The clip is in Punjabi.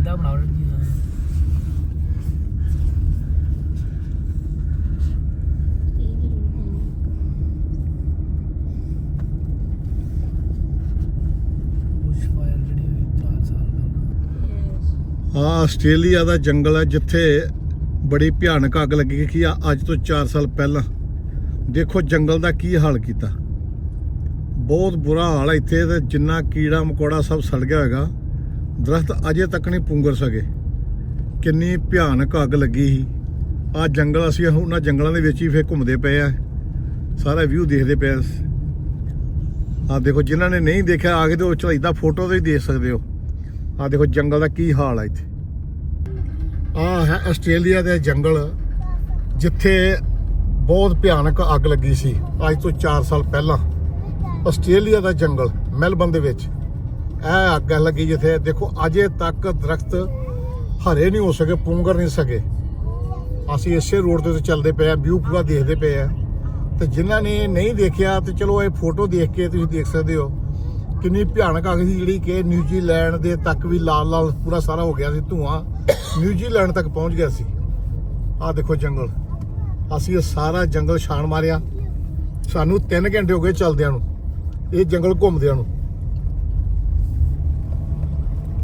ਸਿੱਧਾ ਬਣਾਓ ਜੀ ਬੁਸ਼ ਫਾਇਰ ਜਿਹੜੀ ਹੋਈ 4 ਸਾਲ ਪਹਿਲਾਂ। ਆ ਆਸਟ੍ਰੇਲੀਆ ਦਾ ਜੰਗਲ ਹੈ ਜਿੱਥੇ ਬੜੀ ਭਿਆਨਕ ਅੱਗ ਲੱਗੀ ਕਿ ਆ, ਅੱਜ ਤੋਂ 4 ਸਾਲ ਪਹਿਲਾਂ। ਦੇਖੋ ਜੰਗਲ ਦਾ ਕੀ ਹਾਲ ਕੀਤਾ। ਬਹੁਤ ਬੁਰਾ ਹਾਲ ਹੈ ਇੱਥੇ ਤੇ ਜਿੰਨਾ ਕੀੜਾ ਮਕੌੜਾ ਸਭ ਸੜ ਗਿਆ ਹੈਗਾ ਦਰਖਤ ਅਜੇ ਤੱਕ ਨਹੀਂ ਪੁੰਗਰ ਸਕੇ। ਕਿੰਨੀ ਭਿਆਨਕ ਅੱਗ ਲੱਗੀ ਸੀ। ਆ ਜੰਗਲ ਅਸੀਂ ਉਹਨਾਂ ਜੰਗਲਾਂ ਦੇ ਵਿੱਚ ਹੀ ਫੇਰ ਘੁੰਮਦੇ ਪਏ ਆ। ਸਾਰਾ ਵਿਊ ਦੇਖਦੇ ਪਏ ਆ ਆ ਦੇਖੋ, ਜਿਨ੍ਹਾਂ ਨੇ ਨਹੀਂ ਦੇਖਿਆ, ਆ ਕੇ ਤੇ ਉਹ ਚਲਾਈ ਦਾ ਫੋਟੋ ਤੇ ਹੀ ਦੇਖ ਸਕਦੇ ਹੋ। ਆ ਦੇਖੋ, ਜੰਗਲ ਦਾ ਕੀ ਹਾਲ ਆ ਇੱਥੇ। ਆ ਹੈ ਆਸਟ੍ਰੇਲੀਆ ਦੇ ਜੰਗਲ, ਜਿੱਥੇ ਬਹੁਤ ਭਿਆਨਕ ਅੱਗ ਲੱਗੀ ਸੀ। ਅੱਜ ਤੋਂ 4 ਸਾਲ ਪਹਿਲਾਂ। ਆਸਟ੍ਰੇਲੀਆ ਦਾ ਜੰਗਲ ਮੈਲਬਨ ਦੇ ਵਿੱਚ। ਇਹ ਅੱਗ ਲੱਗੀ ਜਿੱਥੇ ਦੇਖੋ ਅਜੇ ਤੱਕ ਦਰਖਤ ਹਰੇ ਨਹੀਂ ਹੋ ਸਕੇ, ਪੂੰਗਰ ਨਹੀਂ ਸਕੇ। ਅਸੀਂ ਇਸੇ ਰੋਡ 'ਤੇ ਚੱਲਦੇ ਪਏ ਆ, ਵਿਊ ਪੂਰਾ ਦੇਖਦੇ ਪਏ ਆ। ਤੇ ਜਿਨ੍ਹਾਂ ਨੇ ਨਹੀਂ ਦੇਖਿਆ ਤੇ ਚਲੋ ਇਹ ਫੋਟੋ ਦੇਖ ਕੇ ਤੁਸੀਂ ਦੇਖ ਸਕਦੇ ਹੋ। ਕਿੰਨੀ ਭਿਆਨਕ ਅੱਗ ਸੀ ਜਿਹੜੀ ਕਿ ਨਿਊਜ਼ੀਲੈਂਡ ਦੇ ਤੱਕ ਵੀ ਲਾਲ ਲਾਲ ਪੂਰਾ ਸਾਰਾ ਹੋ ਗਿਆ ਸੀ, ਧੂਆਂ। ਨਿਊਜ਼ੀਲੈਂਡ ਤੱਕ ਪਹੁੰਚ ਗਿਆ ਸੀ। ਆਹ ਦੇਖੋ ਜੰਗਲ। ਅਸੀਂ ਇਹ ਸਾਰਾ ਜੰਗਲ ਛਾਣ ਮਾਰਿਆ। ਸਾਨੂੰ 3 ਘੰਟੇ ਹੋ ਗਏ ਚੱਲਦਿਆਂ ਨੂੰ। ਇਹ ਜੰਗਲ ਘੁੰਮਦਿਆਂ ਨੂੰ।